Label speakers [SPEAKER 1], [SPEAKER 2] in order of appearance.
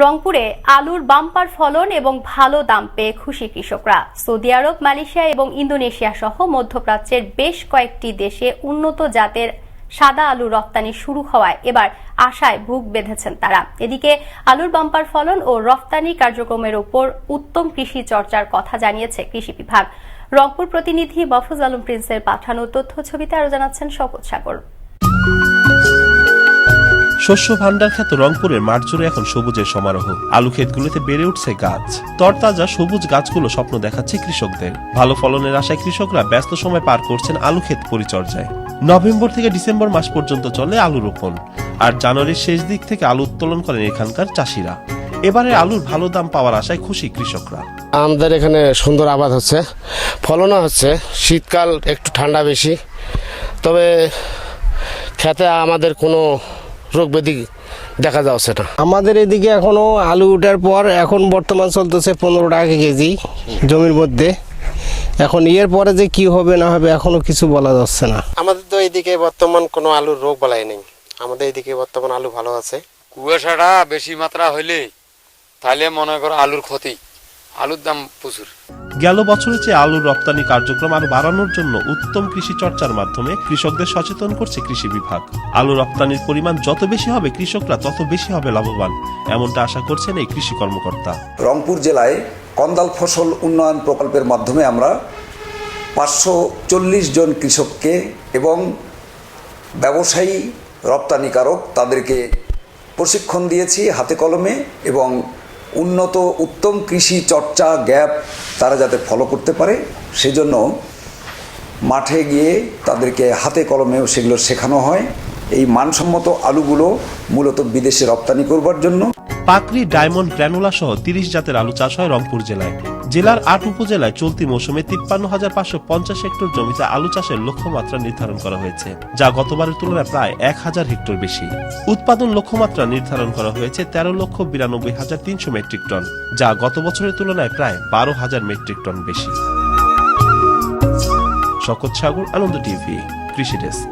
[SPEAKER 1] রংপুরে আলুর বাম্পার ফলন এবং ভালো দাম পেয়ে খুশি কৃষকরা। সৌদি আরব, মালয়েশিয়া এবং ইন্দোনেশিয়া সহ মধ্যপ্রাচ্যের বেশ কয়েকটি দেশে উন্নত জাতের সাদা আলু রপ্তানি শুরু হওয়ায় এবার আশায় বুক বেঁধেছেন তারা। এদিকে আলুর বাম্পার ফলন ও রপ্তানি কার্যক্রমের উপর উত্তম কৃষি চর্চার কথা জানিয়েছে কৃষি বিভাগ। রংপুর প্রতিনিধি মফুজ আলম প্রিন্সের পাঠানো তথ্য ছবিতে আরও জানাচ্ছেন শকত সাগর।
[SPEAKER 2] শস্য ভান্ডার খ্যাত রংপুরের মাঠ জুড়ে এখন সবুজের সমারোহ। আলু ক্ষেতগুলোতে বেড়ে উঠছে গাছ। তরতাজা সবুজ গাছগুলো স্বপ্ন দেখাচ্ছে কৃষকদের। ভালো ফলনের আশায় কৃষকরা ব্যস্ত সময় পার করছেন আলু ক্ষেত পরিচর্যায়। নভেম্বর থেকে ডিসেম্বর মাস পর্যন্ত চলে আলু রোপণ। আর জানুয়ারির শেষ দিক থেকে আলু উত্তোলন করেন এখানকার চাষিরা। এবারে আলুর ভালো দাম পাওয়ার আশায় খুশি কৃষকরা।
[SPEAKER 3] আমাদের এখানে সুন্দর আবাদ হচ্ছে। ফলনও হচ্ছে। শীতকাল একটু ঠান্ডা বেশি। তবে খেতে আমাদের কোনো রোগ ব্যাধি দেখা যাচ্ছে না।
[SPEAKER 4] আমাদের এদিকে এখনও আলু ওঠার পর এখন বর্তমান চলতেছে পনেরো টাকা কেজি জমির মধ্যে। এখন এর পরে যে কি হবে না হবে এখনও কিছু বলা যাচ্ছে না।
[SPEAKER 3] আমাদের তো এইদিকে বর্তমান কোনো আলুর রোগ বলাই নেই। আমাদের এইদিকে বর্তমান আলু ভালো আছে।
[SPEAKER 5] কুয়াশাটা বেশি মাত্রা হইলে তাহলে মনে করো আলুর ক্ষতি। আলুর দাম প্রচুর।
[SPEAKER 2] গেল বছরের চেয়ে আলুর রপ্তানি কার্যক্রম আরও বাড়ানোর জন্য উত্তম কৃষি চর্চার মাধ্যমে কৃষকদের সচেতন করছে কৃষি বিভাগ। আলু রপ্তানির পরিমাণ যত বেশি হবে, কৃষকরা তত বেশি হবে লাভবান, এমনটা আশা করছেন এই কৃষি কর্মকর্তা।
[SPEAKER 6] রংপুর জেলায় কন্দাল ফসল উন্নয়ন প্রকল্পের মাধ্যমে আমরা পাঁচশো চল্লিশ জন কৃষককে এবং ব্যবসায়ী রপ্তানিকারক তাদেরকে প্রশিক্ষণ দিয়েছি হাতে কলমে এবং উন্নত উত্তম কৃষি চর্চা গ্যাপ তারা যাতে ফলো করতে পারে, সেজন্য মাঠে গিয়ে তাদেরকে হাতে কলমেও সেগুলো শেখানো হয়। এই মানসম্মত আলুগুলো মূলত বিদেশে রপ্তানি করবার জন্য।
[SPEAKER 2] পাকড়ি, ডায়মন্ড গ্র্যানুলা সহ তিরিশ জাতের আলু চাষ হয় রংপুর জেলায়। জেলার আট উপজেলায় চলতি মৌসুমে তিপ্পান্ন হাজার পাঁচশো পঞ্চাশ হেক্টর জমিতে আলু চাষের লক্ষ্যমাত্রা নির্ধারণ করা হয়েছে, যা গতবারের তুলনায় প্রায় এক হাজার হেক্টর বেশি। উৎপাদন লক্ষ্যমাত্রা নির্ধারণ করা হয়েছে তেরো লক্ষ বিরানব্বই হাজার তিনশো মেট্রিক টন, যা গত বছরের তুলনায় প্রায় বারো হাজার মেট্রিক টন বেশি। শকত সাগর, আনন্দ টিভি, কৃষি ডেস্ক।